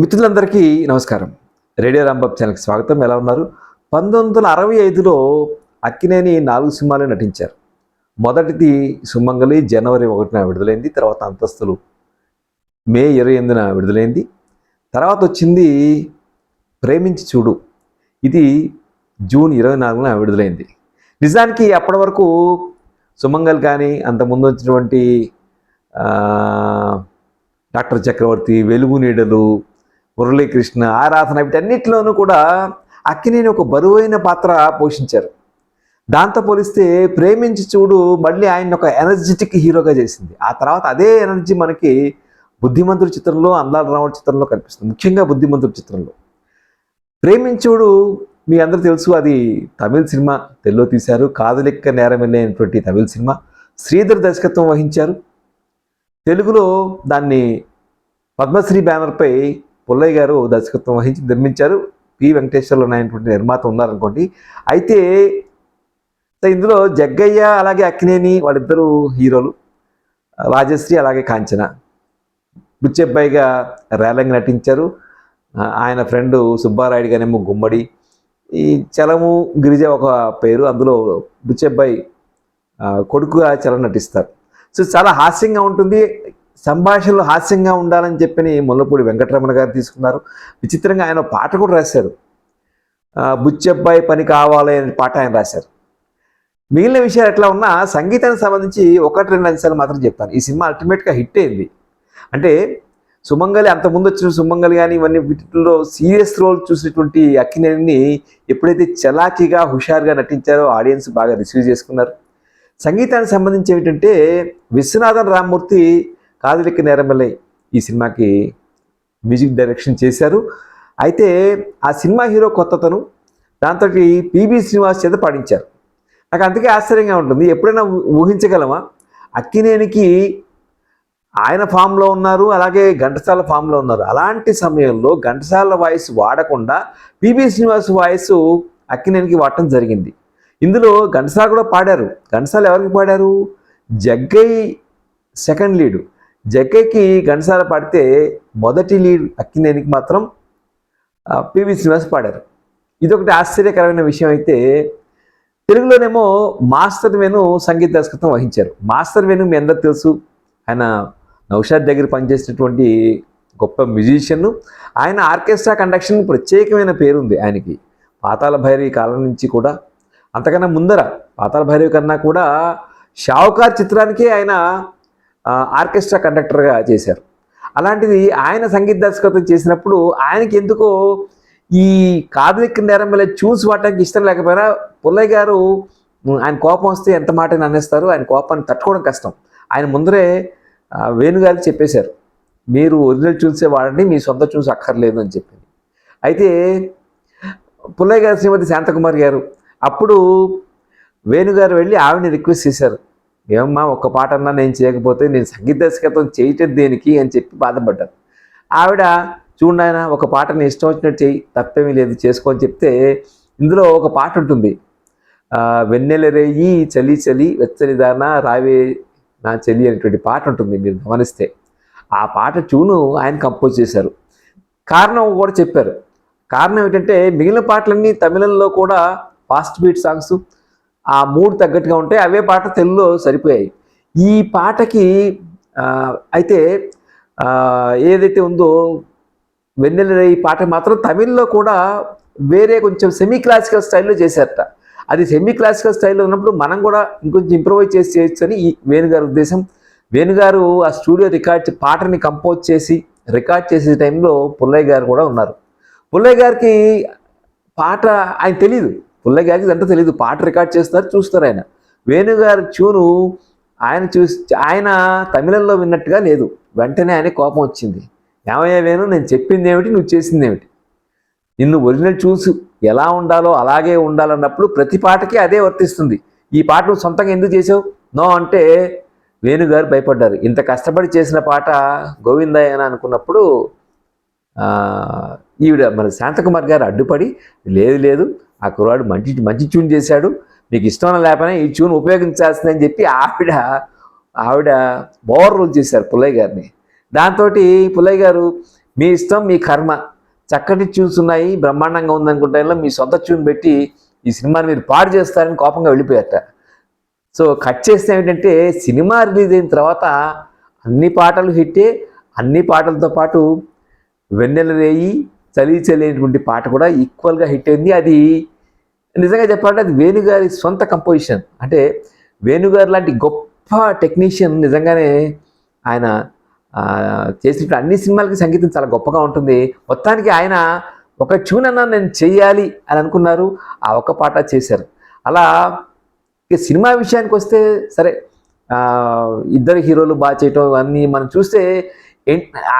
మిత్రులందరికీ నమస్కారం. రేడియో రాంబాబ్ ఛానల్కి స్వాగతం. ఎలా ఉన్నారు? పంతొమ్మిది వందల అరవై ఐదులో అక్కినేని నాలుగు సినిమాలు నటించారు. మొదటిది సుమంగళి జనవరి ఒకటిన విడుదలైంది తర్వాత అంతస్తులు మే ఇరవై ఎనిమిదిన విడుదలైంది. తర్వాత వచ్చింది ప్రేమించి చూడు. ఇది జూన్ ఇరవై నాలుగున విడుదలైంది. నిజానికి అప్పటి వరకు సుమంగల్ కానీ అంతకుముందు వచ్చినటువంటి డాక్టర్ చక్రవర్తి వెలుగు నీడలు మురళీకృష్ణ ఆరాధన వీటన్నిటిలోనూ కూడా అక్కినేని ఒక బరువైన పాత్ర పోషించారు. దాంతో పోలిస్తే ప్రేమించి చూడు మళ్ళీ ఆయన ఒక ఎనర్జెటిక్ హీరోగా చేసింది. ఆ తర్వాత అదే ఎనర్జీ మనకి బుద్ధిమంతుడి చిత్రంలో అందాల రాముడి చిత్రంలో కనిపిస్తుంది. ముఖ్యంగా బుద్ధిమంతుడి చిత్రంలో. ప్రేమించుడు మీ అందరూ తెలుసు అది తమిళ సినిమా. తెలుగులో తీశారు. కాదలిక్క నేరమెల్లే అనేటువంటి తమిళ సినిమా. శ్రీధర్ దర్శకత్వం వహించారు. తెలుగులో దాన్ని పద్మశ్రీ బ్యానర్పై పుల్లయ్య గారు దర్శకత్వం వహించి నిర్మించారు పి. వెంకటేశ్వర్లు అనేటువంటి నిర్మాత ఉన్నారనుకోండి. అయితే ఇందులో జగ్గయ్య అలాగే అక్కినేని వాళ్ళిద్దరు హీరోలు రాజశ్రీ అలాగే కాంచన. బుచ్చెబ్బాయిగా రేలంగి నటించారు. ఆయన ఫ్రెండ్ సుబ్బారాయుడు గానేమో గుమ్మడి. ఈ చలము గిరిజ ఒక పేరు. అందులో బుచ్చెబ్బాయి కొడుకుగా చలం నటిస్తారు. సో చాలా హాస్యంగా ఉంటుంది. సంభాషణలు హాస్యంగా ఉండాలని చెప్పని ముల్లపూడి వెంకటరమణ గారు తీసుకున్నారు. విచిత్రంగా ఆయన పాట కూడా రాశారు. బుచ్చబ్బాయి పని కావాలి అనే పాట ఆయన రాశారు. మిగిలిన విషయాలు ఎట్లా ఉన్నా సంగీతానికి సంబంధించి ఒకటి రెండు అంశాలు మాత్రం చెప్తాను. ఈ సినిమా అల్టిమేట్గా హిట్ అయింది. అంటే సుమంగలి అంతకుముందు వచ్చిన సుమంగలి కానీ ఇవన్నీ వీటిలో సీరియస్ రోల్ చూసినటువంటి అక్కినేని ఎప్పుడైతే చలాకీగా హుషారుగా నటించారో ఆడియన్స్ బాగా రిసీవ్ చేసుకున్నారు. సంగీతానికి సంబంధించి ఏమిటంటే విశ్వనాథన్ రామ్మూర్తి కాదలికి నేరమలై ఈ సినిమాకి మ్యూజిక్ డైరెక్షన్ చేశారు. అయితే ఆ సినిమా హీరో కొత్తతను దాంతో పిబి శ్రీనివాస్ చేత పాడించారు. నాకు అందుకే ఆశ్చర్యంగా ఉంటుంది. ఎప్పుడైనా ఊహించగలమా? అక్కినేనికి ఆయన ఫామ్లో ఉన్నారు అలాగే ఘంటసాల ఫామ్లో ఉన్నారు. అలాంటి సమయంలో ఘంటసాల వాయిస్ వాడకుండా పిబి శ్రీనివాస్ వాయిస్ అక్కినేనికి వాడటం జరిగింది. ఇందులో ఘంటసాల కూడా పాడారు. ఘంటసాల ఎవరికి పాడారు? Jaggai second lead. జకేకి ఘంటసాల పాడితే మొదటి లీడ్ అక్కినేనికి మాత్రం పివి శ్రీనివాస్ పాడారు. ఇదొకటి ఆశ్చర్యకరమైన విషయం అయితే తెలుగులోనేమో మాస్టర్ వేణు సంగీత దర్శకత్వం వహించారు. మాస్టర్ వేణు మీ అందరు తెలుసు. ఆయన నౌషాద్ దగ్గర పనిచేసినటువంటి గొప్ప మ్యూజిషియన్ ఆయన ఆర్కెస్ట్రా కండక్షన్ ప్రత్యేకమైన పేరు ఉంది ఆయనకి. పాతాళ భైరవి కాలం నుంచి కూడా. అంతకన్నా ముందర పాతాళ భైరవి కన్నా కూడా షావుకార్ చిత్రానికి ఆయన ఆర్కెస్ట్రా కండక్టర్గా చేశారు. అలాంటిది ఆయన సంగీత దర్శకత్వం చేసినప్పుడు ఆయనకి ఎందుకో ఈ కాదలిక్ నేరం వల్ల చూసి వాడటానికి ఇష్టం లేకపోయినా పుల్లయ్య గారు ఆయన కోపం వస్తే ఎంత మాట అనేస్తారు. ఆయన కోపాన్ని తట్టుకోవడం కష్టం. ఆయన ముందరే వేణుగారికి చెప్పేశారు. మీరు ఒరిజినల్ చూసే వాడండి మీ సొంత చూసి అక్కర్లేదు అని చెప్పింది. అయితే పుల్లయ్య గారు శ్రీమతి శాంతకుమారి గారు అప్పుడు వేణుగారు వెళ్ళి ఆవిడని రిక్వెస్ట్ చేశారు. ఏమమ్మా ఒక్క పాట అన్నా నేను చేయకపోతే నేను సంగీత దర్శకత్వం చేయటం దేనికి అని చెప్పి బాధపడ్డాను ఆవిడ చూడండి ఆయన ఒక పాట నీ ఇష్టం వచ్చినట్టు చెయ్యి తప్పేమీ లేదు చేసుకోని చెప్తే ఇందులో ఒక పాట ఉంటుంది. ఆ, వెన్నెల రేయి చలి చలి వెచ్చలిదానా రావే నా చలి అనేటువంటి పాట ఉంటుంది మీరు గమనిస్తే. ఆ పాట ట్యూను ఆయన కంపోజ్ చేశారు. కారణం కూడా చెప్పారు. కారణం ఏంటంటే మిగిలిన పాటలన్నీ తమిళంలో కూడా ఫాస్ట్ బీట్ సాంగ్స్ ఆ మూడు తగ్గట్టుగా ఉంటాయి అవే పాట తెలుగులో సరిపోయాయి. ఈ పాటకి అయితే ఏదైతే ఉందో వెన్నెల ఈ పాట మాత్రం తమిళ్ళో కూడా వేరే కొంచెం సెమీ క్లాసికల్ స్టైల్లో చేశారట. అది సెమీ క్లాసికల్ స్టైల్లో ఉన్నప్పుడు మనం కూడా ఇంకొంచెం ఇంప్రూవైజ్ చేసి చేయొచ్చు అని ఈ వేణుగారి ఉద్దేశం. వేణుగారు ఆ స్టూడియో రికార్డ్ పాటని కంపోజ్ చేసి రికార్డ్ చేసే టైంలో పుల్లయ్య గారు కూడా ఉన్నారు. పుల్లయ్య గారికి పాట ఆయన తెలియదు పుల్లయ్య గారికి ఇదంతా తెలియదు పాట రికార్డ్ చేస్తారు చూస్తారు ఆయన. వేణుగారి ట్యూను ఆయన చూసి ఆయన తమిళంలో విన్నట్టుగా లేదు. వెంటనే ఆయన కోపం వచ్చింది. ఏమయ్యా వేణు నేను చెప్పింది ఏమిటి నువ్వు చేసింది ఏమిటి? నిన్ను ఒరిజినల్ చూసు ఎలా ఉండాలో అలాగే ఉండాలన్నప్పుడు ప్రతి పాటకి అదే వర్తిస్తుంది. ఈ పాట నువ్వు సొంతంగా ఎందుకు చేసావు? నో అంటే వేణుగారు భయపడ్డారు. ఇంత కష్టపడి చేసిన పాట గోవిందయ్య అని అనుకున్నప్పుడు ఈవిడ మన శాంతకుమార్ గారు అడ్డుపడి లేదు లేదు ఆ కుర్రాడు మంచి మంచి ట్యూన్ చేశాడు. మీకు ఇష్టం లేకపోయినా ఈ ట్యూన్ ఉపయోగించాల్సిందని చెప్పి ఆవిడ ఆవిడ ఓవర్ రూల్ చేశారు పుల్లయ్య గారిని. దాంతో పుల్లయ్య గారు మీ ఇష్టం మీ కర్మ. చక్కటి ట్యూన్స్ ఉన్నాయి బ్రహ్మాండంగా ఉందనుకుంటే మీ సొంత ట్యూన్ పెట్టి ఈ సినిమాని మీరు పాడు చేస్తారని కోపంగా వెళ్ళిపోయారట. సో కట్ చేస్తే ఏమిటంటే సినిమా రిలీజ్ అయిన తర్వాత అన్ని పాటలు హిట్టే అన్ని పాటలతో పాటు వెన్నెల రేయి చలి చలి అనేటువంటి పాట కూడా ఈక్వల్గా హిట్ అయింది. అది నిజంగా చెప్పాలంటే అది వేణుగారి సొంత కంపోజిషన్ అంటే వేణుగారు లాంటి గొప్ప టెక్నీషియన్ నిజంగానే ఆయన ఆ, చేసినప్పుడు అన్ని సినిమాలకి సంగీతం చాలా గొప్పగా ఉంటుంది. మొత్తానికి ఆయన ఒక ట్యూన్ అన్నా నేను చేయాలి అని అనుకున్నారు. ఆ ఒక్క పాట చేశారు. అలా ఇక సినిమా విషయానికి వస్తే సరే ఇద్దరు హీరోలు బాగా చేయటం ఇవన్నీ మనం చూస్తే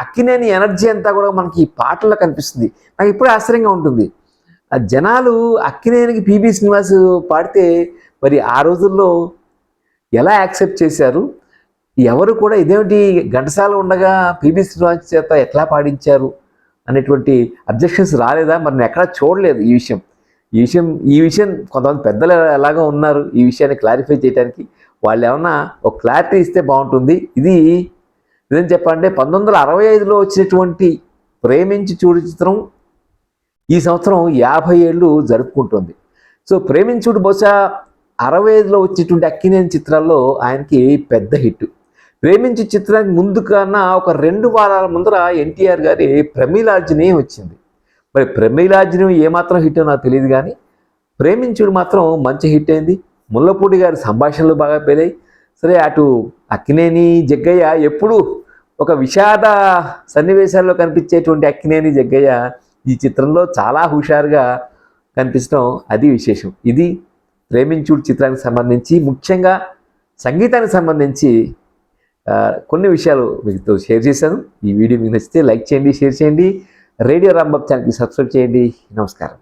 అక్కినేని ఎనర్జీ అంతా కూడా మనకి ఈ పాటల్లో కనిపిస్తుంది. నాకు ఇప్పుడే ఆశ్చర్యంగా ఉంటుంది. జనాలు అక్కినేనికి పీబీ శ్రీనివాస్ పాడితే మరి ఆ రోజుల్లో ఎలా యాక్సెప్ట్ చేశారు? ఎవరు కూడా ఇదేమిటి ఘంటసాల ఉండగా పీబీ శ్రీనివాస్ చేత ఎట్లా పాడించారు? అనేటువంటి అబ్జెక్షన్స్ రాలేదా? మరి ఎక్కడ ఎక్కడా చూడలేదు ఈ విషయం. ఈ విషయం ఈ విషయం కొంతమంది పెద్దలు ఎలాగో ఉన్నారు ఈ విషయాన్ని క్లారిఫై చేయడానికి వాళ్ళు ఏమన్నా ఒక క్లారిటీ ఇస్తే బాగుంటుంది. ఇది నిజం చెప్పాలంటే పంతొమ్మిది వందల అరవై ఐదులో వచ్చినటువంటి ప్రేమించి చూడు చిత్రం ఈ సంవత్సరం యాభై ఏళ్ళు జరుపుకుంటుంది. సో ప్రేమించుడు బహుశా అరవై ఐదులో వచ్చేటువంటి అక్కినేని చిత్రాల్లో ఆయనకి పెద్ద హిట్. ప్రేమించి చిత్రానికి ముందు కన్నా ఒక రెండు వారాల ముందర ఎన్టీఆర్ గారి ప్రమీలార్జునే వచ్చింది. మరి ప్రమీలార్జునం ఏమాత్రం హిట్ నాకు తెలియదు కానీ ప్రేమించుడు మాత్రం మంచి హిట్ అయింది. ముల్లపూడి గారి సంభాషణలు బాగా పేలాయి. సరే అటు అక్కినేని జగ్గయ్య ఎప్పుడు ఒక విషాద సన్నివేశాల్లో కనిపించేటువంటి అక్కినేని జగ్గయ్య ఈ చిత్రంలో చాలా హుషారుగా కనిపించడం అది విశేషం. ఇది ప్రేమించుడు చిత్రానికి సంబంధించి ముఖ్యంగా సంగీతానికి సంబంధించి కొన్ని విషయాలు మీతో షేర్ చేశాను. ఈ వీడియో మీకు నచ్చితే లైక్ చేయండి షేర్ చేయండి. రేడియో రాంబాబ్ ఛానల్కి సబ్స్క్రైబ్ చేయండి. నమస్కారం.